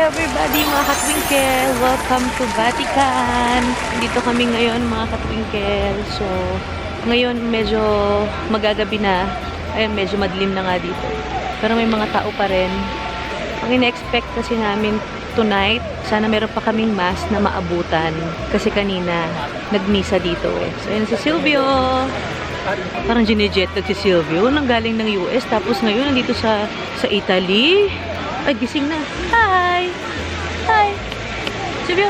everybody mga katwinkle! Welcome to Vatican! Dito kami ngayon mga katwinkle. So, ngayon medyo magagabi na. Ayun, medyo madilim na nga dito. Pero may mga tao pa rin. Ang ina-expect kasi namin tonight, sana meron pa kaming mass na maabutan. Kasi kanina, nagmisa dito eh. So, yun si Silvio. Parang ginejet si Silvio. Nang galing ng US. Tapos ngayon, nandito sa, sa Italy. Ay, gising na. Hi! Hi! Silvio,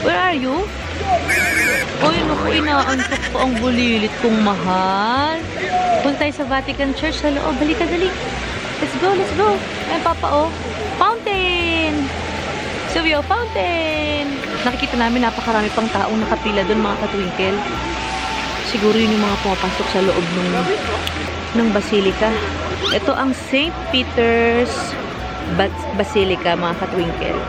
where are you? Uy, naku, inaantok ko ang bulilit kong mahal. Punta tayo sa Vatican Church sa loob. Halika, dali. Let's go, let's go. Ay, Papa, oh. Fountain! Silvio, fountain! Nakikita namin napakarami pang taong nakapila doon, mga katwinkle. Siguro yun yung mga pumapasok sa loob ng, ng basilika. Ito ang St. Peter's Basilica, mga katwinkle.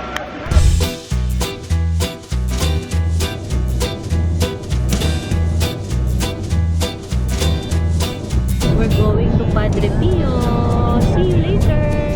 We're going to Padre Pio. See you later.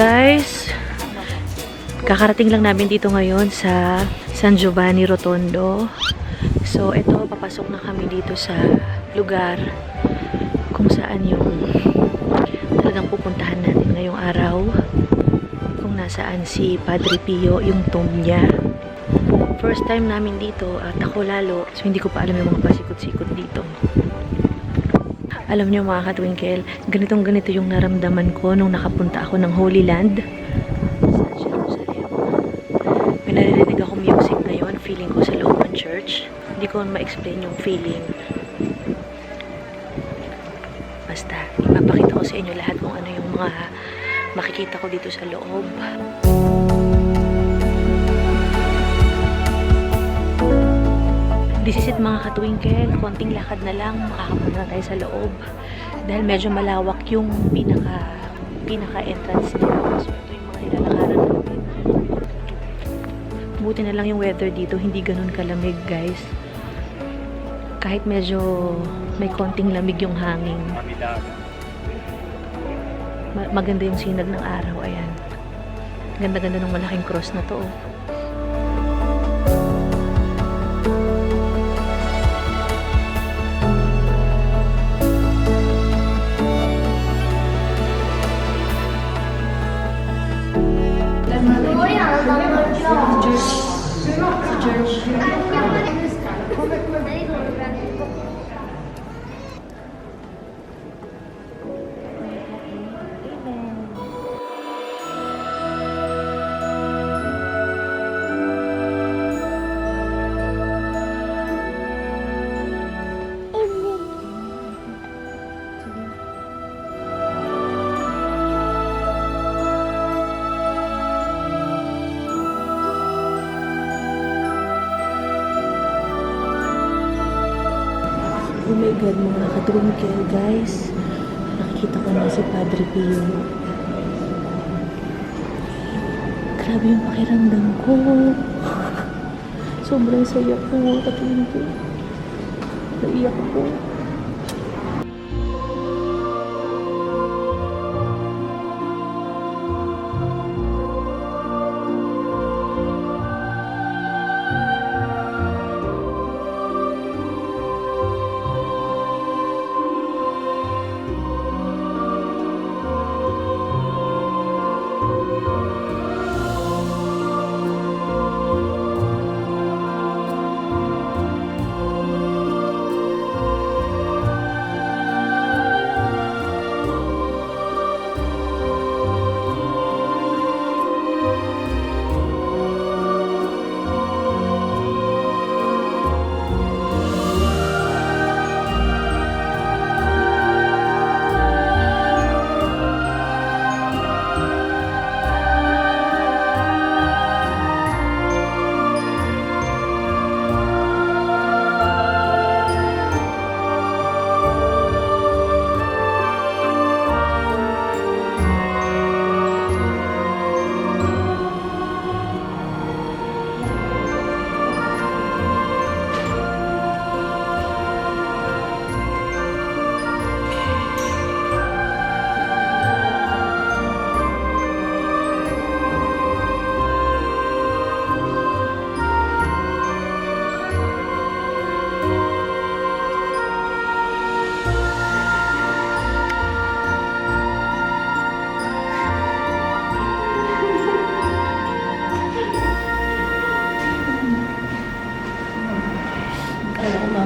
Guys, kakarating lang namin dito ngayon sa San Giovanni Rotondo. So, ito, papasok na kami dito sa lugar kung saan yung talagang pupuntahan natin ngayong araw. Kung nasaan si Padre Pio, yung tomb niya. First time namin dito at ako lalo, so hindi ko pa alam yung mga pasikot-sikot dito. Alam niyo mga katwinkle, ganitong ganito yung naramdaman ko nung nakapunta ako ng Holy Land sa Jerusalem. May naririnig ako music ngayon, feeling ko sa loob ng church. Hindi ko ma-explain yung feeling. Basta, ipapakita ko sa inyo lahat kung ano yung mga makikita ko dito sa loob. This is it mga katwinkle. Konting lakad na lang, makakapunta na tayo sa loob. Dahil medyo malawak yung pinaka pinaka entrance nila. So ito yung mga ilalakaran natin. Buti na lang yung weather dito, hindi ganun kalamig guys. Kahit medyo may konting lamig yung hangin. Ma- maganda yung sinag ng araw, ayan. Ganda-ganda ng malaking cross na to. Oh. God, mga katwinkle, guys. Nakikita ko na si Padre Pio. Grabe yung pakiramdam ko. Sobrang saya ko, mga katwinkle. Naiyak ko.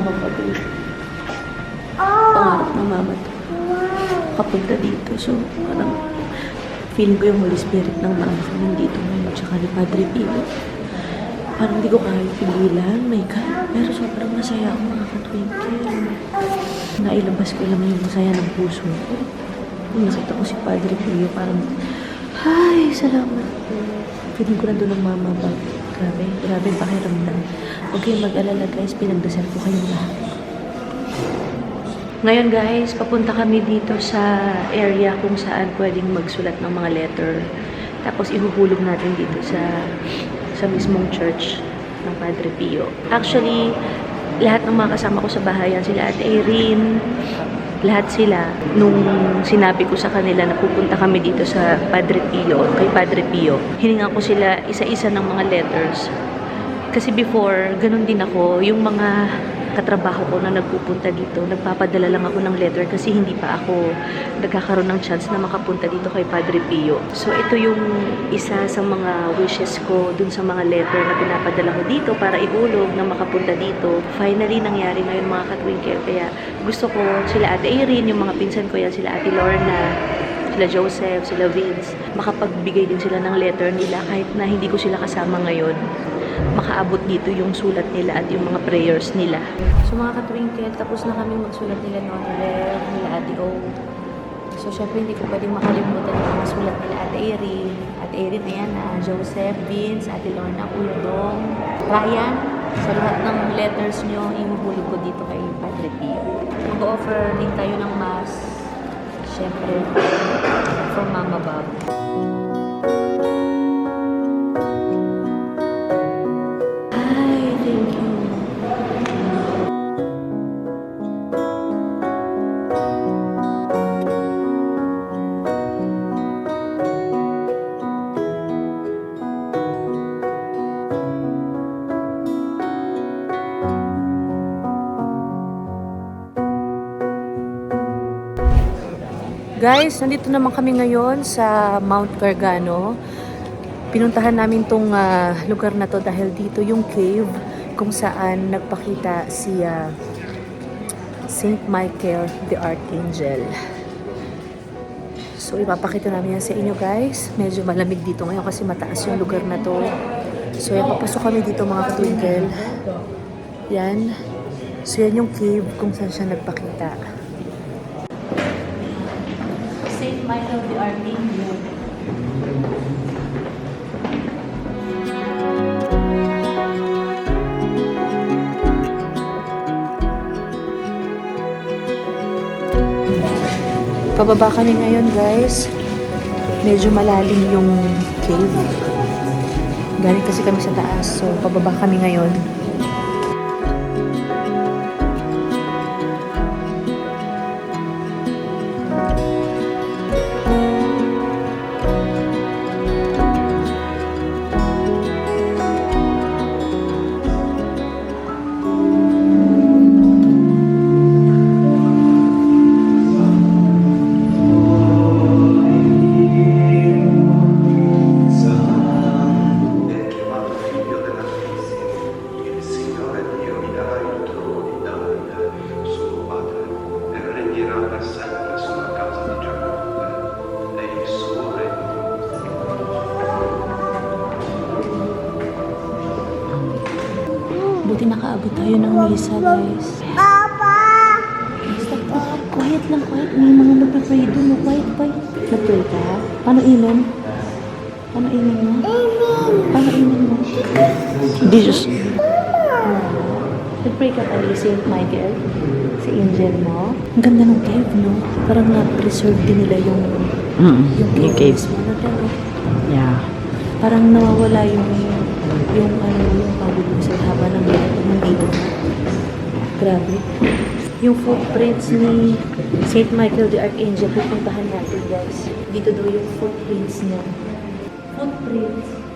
mama ko dito. Pangarap ng mama to. Kapunta dito. So, parang feeling ko yung Holy Spirit ng mama ko nandito ngayon. Tsaka ni Padre Pino. Parang hindi ko kaya pigilan. My God. Pero sobrang masaya ako mga katwinkel. Nailabas ko lang yung masaya ng puso ko. Kung nakita ko si Padre Pio, parang, ay, salamat. Feeling ko na doon ang mama ba. Grabe, grabe pakiramdam. Huwag kayong mag-alala guys, pinagdasal ko kayong lahat. Ngayon guys, papunta kami dito sa area kung saan pwedeng magsulat ng mga letter. Tapos ihuhulog natin dito sa sa mismong church ng Padre Pio. Actually, lahat ng mga kasama ko sa bahayan, sila Ate Irene, lahat sila, nung sinabi ko sa kanila na pupunta kami dito sa Padre Pio, kay Padre Pio, hiningan ko sila isa-isa ng mga letters. Kasi before, ganun din ako, yung mga katrabaho ko na nagpupunta dito, nagpapadala lang ako ng letter kasi hindi pa ako nagkakaroon ng chance na makapunta dito kay Padre Pio. So ito yung isa sa mga wishes ko dun sa mga letter na pinapadala ko dito para ihulog na makapunta dito. Finally, nangyari ngayon mga katwinkle. Kaya gusto ko sila Ate Irene, yung mga pinsan ko yan, sila Ate Lorna, sila Joseph, sila Vince, makapagbigay din sila ng letter nila kahit na hindi ko sila kasama ngayon makaabot dito yung sulat nila at yung mga prayers nila. So mga katwinkle, tapos na kami magsulat nila noon nila Ate O. So syempre hindi ko pwedeng makalimutan yung mga sulat nila Ate Erin, Ate Erin, ayan na, Joseph, Vince, Ate Lorna, Kuya Dong, Ryan. So lahat ng letters nyo, ihuhulog ko dito kay Padre Pio. Mag-offer din tayo ng mass, syempre, from Mama Bob. Guys, nandito naman kami ngayon sa Mount Gargano. Pinuntahan namin tong ah, lugar na to dahil dito yung cave kung saan nagpakita si ah, Saint Michael the Archangel. So ipapakita namin yan sa inyo guys. Medyo malamig dito ngayon kasi mataas yung lugar na to. So yan, papasok kami dito mga twinkle. Yan. So yan yung cave kung saan siya nagpakita. Saint Michael the Archangel. Pababa kami ngayon guys. Medyo malalim yung cave. Galing kasi kami sa taas. So, pababa kami ngayon. Buti nakaabot tayo ng misa, guys. Papa! Basta po. Quiet lang, quiet. May mga nagpa-pray doon. no? Quiet, quiet. Nag-pray ka? Paano amen? Paano amen mo? Paano amen mo? Jesus. Nag-pray ka kay St. Michael? Si angel mo? Ang ganda ng cave, no? Parang na-preserve din nila yung, yung cave. Yung cave. mismo. Ano, no? Yeah. parang nawawala yung yung ano yung sa haba ng buhay nandito na. Grabe. Yung footprints ni St. Michael the Archangel, pupuntahan natin guys. Dito daw yung footprints niya. Footprints.